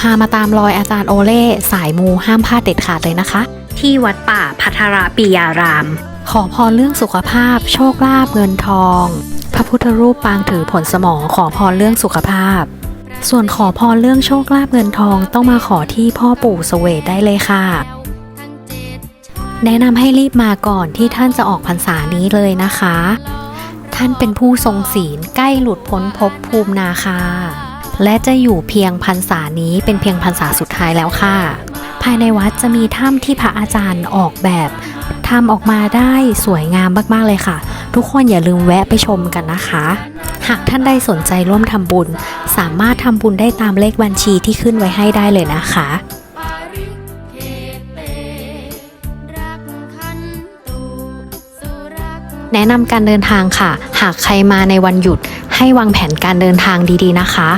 พามาตามรอยอาจารย์โอเล่สายมูห้ามพลาดเด็ดขาดเลยนะคะ ที่วัดป่าพัทรปิยาราม ขอพรเรื่องสุขภาพ โชคลาภเงินทอง พระพุทธรูปปางถือผลสมองขอพรเรื่องสุขภาพ ส่วนขอพรเรื่องโชคลาภเงินทองต้องมาขอที่พ่อปู่เสวตได้เลยค่ะ แนะนำให้รีบมาก่อนที่ท่านจะออกพรรษานี้เลยนะคะ ท่านเป็นผู้ทรงศีลใกล้หลุดพ้นภพภูมินาคา และจะอยู่เพียงพรรษานี้เป็นเพียงพรรษาสุดท้ายแล้วค่ะ ภายในวัดจะมีถ้ำที่พระอาจารย์ออกแบบทำออกมาได้สวยงามมาก ๆ เลยค่ะ ทุกคนอย่าลืมแวะไปชมกันนะคะ หากท่านใดสนใจร่วมทำบุญ สามารถทำบุญได้ตามเลขบัญชีที่ขึ้นไว้ให้ได้เลยนะคะแนะนำการเดินทางค่ะ หากใครมาในวันหยุดให้วางแผนการเดินทางดีๆนะคะ